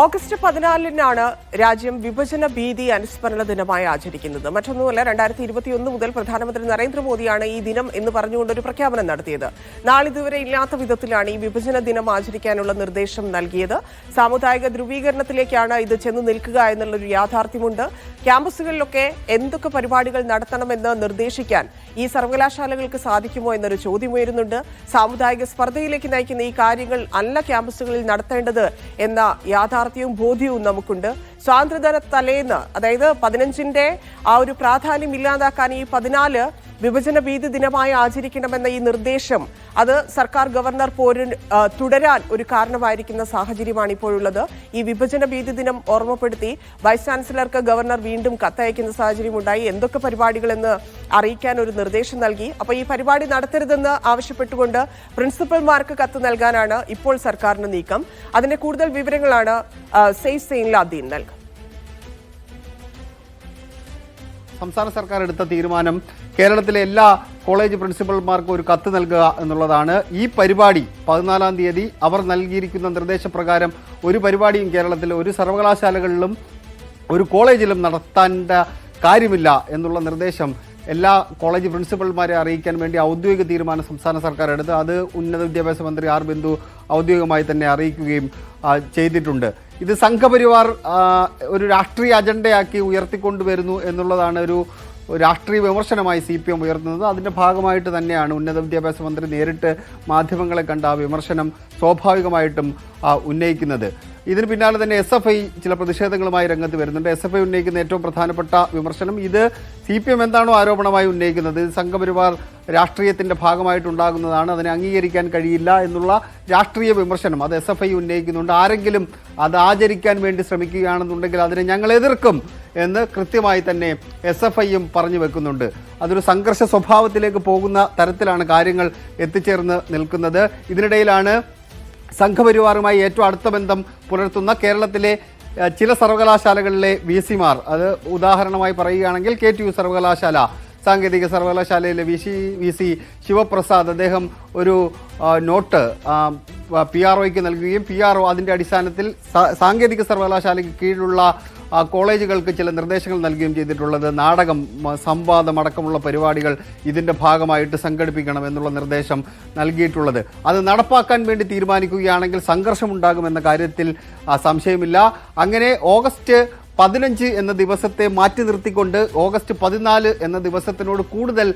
August പതിനാലിനാണ് രാജ്യം വിഭജന ഭീതി അനുസ്മരണ ദിനമായി ആചരിക്കുന്നത്. മറ്റൊന്നുമല്ല രണ്ടായിരത്തി ഇരുപത്തിയൊന്ന് മുതൽ പ്രധാനമന്ത്രി നരേന്ദ്രമോദിയാണ് ഈ ദിനം എന്ന് പറഞ്ഞുകൊണ്ട് ഒരു പ്രഖ്യാപനം നടത്തിയത്. നാളിതുവരെ ഇല്ലാത്ത വിധത്തിലാണ് ഈ വിഭജന ദിനം ആചരിക്കാനുള്ള നിർദ്ദേശം നൽകിയത്. സാമുദായിക ധ്രുവീകരണത്തിലേക്കാണ് ഇത് ചെന്ന് നിൽക്കുക എന്നുള്ളൊരു യാഥാർത്ഥ്യമുണ്ട്. ക്യാമ്പസുകളിലൊക്കെ എന്തൊക്കെ പരിപാടികൾ നടത്തണമെന്ന് നിർദ്ദേശിക്കാൻ ഈ സർവകലാശാലകൾക്ക് സാധിക്കുമോ എന്നൊരു ചോദ്യം ഉയരുന്നുണ്ട് സാമുദായിക സ്പർദ്ധയിലേക്ക് നയിക്കുന്ന ഈ കാര്യങ്ങൾ അല്ല ക്യാമ്പസുകളിൽ നടത്തേണ്ടത് എന്ന യാഥാർത്ഥ്യവും ബോധ്യവും നമുക്കുണ്ട്. സ്വാതന്ത്ര്യദിന തലേന്ന് അതായത് പതിനഞ്ചിന്റെ ആ ഒരു പ്രാധാന്യം ഇല്ലാതാക്കാൻ ഈ പതിനാല് വിഭജന ഭീതി ദിനമായി ആചരിക്കണമെന്ന ഈ നിർദ്ദേശം അത് സർക്കാർ ഗവർണർ പോരു തുടരാൻ ഒരു കാരണമായിരിക്കുന്ന സാഹചര്യമാണ് ഇപ്പോഴുള്ളത്. ഈ വിഭജന ഭീതി ദിനം ഓർമ്മപ്പെടുത്തി വൈസ് ചാൻസലർക്ക് ഗവർണർ വീണ്ടും കത്തയക്കുന്ന സാഹചര്യം ഉണ്ടായി എന്തൊക്കെ പരിപാടികളെന്ന് അറിയിക്കാൻ ഒരു നിർദ്ദേശം നൽകി. അപ്പോൾ ഈ പരിപാടി നടത്തരുതെന്ന് ആവശ്യപ്പെട്ടുകൊണ്ട് പ്രിൻസിപ്പൽമാർക്ക് കത്ത് നൽകാനാണ് ഇപ്പോൾ സർക്കാരിന് നീക്കം. അതിന്റെ കൂടുതൽ വിവരങ്ങളാണ് സെയ്ഫ് സെയിൻലാദ്ദീൻ നൽകുന്നത് സംസ്ഥാന സർക്കാർ എടുത്ത തീരുമാനം കേരളത്തിലെ എല്ലാ കോളേജ് പ്രിൻസിപ്പൽമാർക്കും ഒരു കത്ത് നൽകുക എന്നുള്ളതാണ് ഈ പരിപാടി. പതിനാലാം തീയതി അവർ നൽകിയിരിക്കുന്ന നിർദ്ദേശപ്രകാരം ഒരു പരിപാടിയും കേരളത്തിൽ ഒരു സർവകലാശാലകളിലും ഒരു കോളേജിലും നടത്തേണ്ട കാര്യമില്ല എന്നുള്ള നിർദ്ദേശം എല്ലാ കോളേജ് പ്രിൻസിപ്പൽമാരെ അറിയിക്കാൻ വേണ്ടി ഔദ്യോഗിക തീരുമാനം സംസ്ഥാന സർക്കാർ എടുത്ത് അത് ഉന്നത വിദ്യാഭ്യാസ മന്ത്രി ആർ ബിന്ദു ഔദ്യോഗികമായി തന്നെ അറിയിക്കുകയും ചെയ്തിട്ടുണ്ട്. ഇത് സംഘപരിവാർ ഒരു രാഷ്ട്രീയ അജണ്ടയാക്കി ഉയർത്തിക്കൊണ്ടുവരുന്നു എന്നുള്ളതാണ് ഒരു രാഷ്ട്രീയ വിമർശനമായി സി പി എം ഉയർത്തുന്നത് അതിന്റെ ഭാഗമായിട്ട് തന്നെയാണ് ഉന്നത വിദ്യാഭ്യാസ മന്ത്രി നേരിട്ട് മാധ്യമങ്ങളെ കണ്ട ആ വിമർശനം സ്വാഭാവികമായിട്ടും ഉന്നയിക്കുന്നത്. ഇതിന് പിന്നാലെ തന്നെ എസ് എഫ് ഐ ചില പ്രതിഷേധങ്ങളുമായി രംഗത്ത് വരുന്നുണ്ട്. എസ് എഫ് ഐ ഉന്നയിക്കുന്ന ഏറ്റവും പ്രധാനപ്പെട്ട വിമർശനം ഇത് സി പി എം എന്താണോ ആരോപണമായി ഉന്നയിക്കുന്നത്. സംഘപരിവാർ രാഷ്ട്രീയത്തിന്റെ ഭാഗമായിട്ടുണ്ടാകുന്നതാണ്. അതിനെ അംഗീകരിക്കാൻ കഴിയില്ല എന്നുള്ള രാഷ്ട്രീയ വിമർശനം അത് എസ് എഫ് ഐ ഉന്നയിക്കുന്നുണ്ട്. ആരെങ്കിലും അത് ആചരിക്കാൻ വേണ്ടി ശ്രമിക്കുകയാണെന്നുണ്ടെങ്കിൽ അതിനെ ഞങ്ങൾ എതിർക്കും എന്ന് കൃത്യമായി തന്നെ എസ് എഫ് ഐയും പറഞ്ഞു വെക്കുന്നുണ്ട്. അതൊരു സംഘർഷ സ്വഭാവത്തിലേക്ക് പോകുന്ന തരത്തിലാണ് കാര്യങ്ങൾ എത്തിച്ചേർന്ന് നിൽക്കുന്നത്. ഇതിനിടയിലാണ് സംഘപരിവാറുമായി ഏറ്റവും അടുത്ത ബന്ധം പുലർത്തുന്ന കേരളത്തിലെ ചില സർവകലാശാലകളിലെ വി സിമാർ അത് ഉദാഹരണമായി പറയുകയാണെങ്കിൽ കെ ടി യു സർവകലാശാല. സാങ്കേതിക സർവകലാശാലയിലെ V C V C Sivaprasad അദ്ദേഹം ഒരു നോട്ട് പി ആർ ഒയ്ക്ക് നൽകുകയും പി ആർ ഒ അതിന്റെ അടിസ്ഥാനത്തിൽ സാങ്കേതിക സർവകലാശാലയ്ക്ക് കീഴിലുള്ള കോളേജുകൾക്ക് ചില നിർദ്ദേശങ്ങൾ നൽകുകയും ചെയ്തിട്ടുള്ളത് നാടകം സംവാദം അടക്കമുള്ള പരിപാടികൾ ഇതിന്റെ ഭാഗമായിട്ട് സംഘടിപ്പിക്കണം എന്നുള്ള നിർദ്ദേശം നൽകിയിട്ടുള്ളത്. അത് നടപ്പാക്കാൻ വേണ്ടി തീരുമാനിക്കുകയാണെങ്കിൽ സംഘർഷമുണ്ടാകുമെന്ന കാര്യത്തിൽ സംശയമില്ല. അങ്ങനെ ഓഗസ്റ്റ് പതിനഞ്ച് എന്ന ദിവസത്തെ മാറ്റി നിർത്തിക്കൊണ്ട് ഓഗസ്റ്റ് പതിനാല് എന്ന ദിവസത്തിനോട് കൂടുതൽ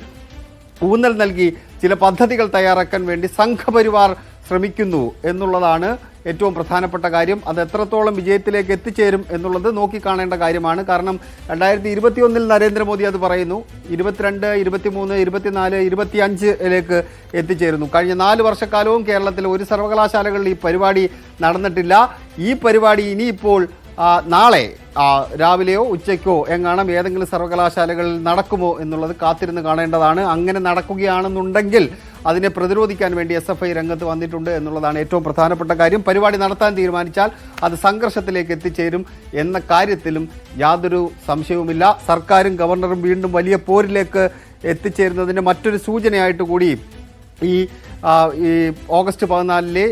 ഊന്നൽ നൽകി ചില പദ്ധതികൾ തയ്യാറാക്കാൻ വേണ്ടി സംഘപരിവാർ ശ്രമിക്കുന്നു എന്നുള്ളതാണ് ഏറ്റവും പ്രധാനപ്പെട്ട കാര്യം. അത് എത്രത്തോളം വിജയത്തിലേക്ക് എത്തിച്ചേരും എന്നുള്ളത് നോക്കിക്കാണേണ്ട കാര്യമാണ്. കാരണം രണ്ടായിരത്തി ഇരുപത്തിയൊന്നിൽ നരേന്ദ്രമോദി അത് പറയുന്നു ഇരുപത്തിരണ്ട് ഇരുപത്തിമൂന്ന് ഇരുപത്തിനാല് ഇരുപത്തിയഞ്ചിലേക്ക് എത്തിച്ചേരുന്നു. കഴിഞ്ഞ നാല് വർഷക്കാലവും കേരളത്തിൽ ഒരു സർവകലാശാലകളിൽ ഈ പരിപാടി നടന്നിട്ടില്ല. ഈ പരിപാടി ഇനിയിപ്പോൾ നാളെ രാവിലെയോ ഉച്ചയ്ക്കോ എങ്ങാണം ഏതെങ്കിലും സർവകലാശാലകളിൽ നടക്കുമോ എന്നുള്ളത് കാത്തിരുന്ന് കാണേണ്ടതാണ്. അങ്ങനെ നടക്കുകയാണെന്നുണ്ടെങ്കിൽ അതിനെ പ്രതിരോധിക്കാൻ വേണ്ടി എസ് എഫ് ഐ രംഗത്ത് വന്നിട്ടുണ്ട് എന്നുള്ളതാണ് ഏറ്റവും പ്രധാനപ്പെട്ട കാര്യം. പരിപാടി നടത്താൻ തീരുമാനിച്ചാൽ അത് സംഘർഷത്തിലേക്ക് എത്തിച്ചേരും എന്ന കാര്യത്തിലും യാതൊരു സംശയവുമില്ല. സർക്കാരും ഗവർണറും വീണ്ടും വലിയ പോരിലേക്ക് എത്തിച്ചേരുന്നതിന്റെ മറ്റൊരു സൂചനയായിട്ട് കൂടി ഈ ഈ ഓഗസ്റ്റ് പതിനാലിലെ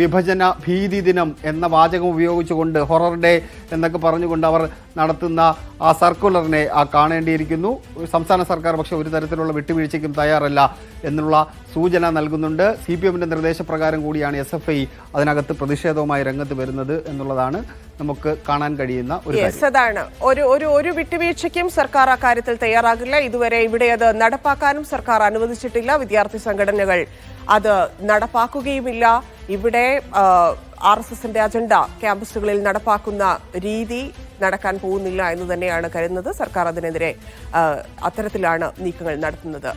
വിഭജന ഭീതി ദിനം എന്ന വാചകം ഉപയോഗിച്ചുകൊണ്ട് ഹൊറർ ഡേ എന്നൊക്കെ പറഞ്ഞുകൊണ്ട് അവർ നടത്തുന്ന ആ സർക്കുലറിനെ കാണേണ്ടിയിരിക്കുന്നു. സംസ്ഥാന സർക്കാർ പക്ഷേ ഒരു തരത്തിലുള്ള വിട്ടുവീഴ്ചയ്ക്കും തയ്യാറല്ല എന്നുള്ള സൂചന നൽകുന്നുണ്ട്. സി പി എമ്മിന്റെ നിർദ്ദേശപ്രകാരം കൂടിയാണ് എസ് എഫ് ഐ അതിനകത്ത് പ്രതിഷേധവുമായി രംഗത്ത് വരുന്നത് എന്നുള്ളതാണ്. നമുക്ക് കാണാൻ കഴിയുന്ന ഒരു അതാണ്. ഒരു ഒരു ഒരു വിട്ടുവീഴ്ചയ്ക്കും സർക്കാർ അക്കാര്യത്തിൽ തയ്യാറാകില്ല. ഇതുവരെ ഇവിടെ അത് നടപ്പാക്കാനും സർക്കാർ അനുവദിച്ചിട്ടില്ല. വിദ്യാർത്ഥി സംഘടനകൾ അത് നടപ്പാക്കുകയുമില്ല. ഇവിടെ ആർ എസ് എസിന്റെ അജണ്ട ക്യാമ്പസുകളിൽ നടപ്പാക്കുന്ന രീതി നടക്കാൻ പോകുന്നില്ല എന്ന് തന്നെയാണ് കരുതുന്നത്. സർക്കാർ അതിനെതിരെ അത്തരത്തിലാണ് നീക്കങ്ങൾ നടത്തുന്നത്.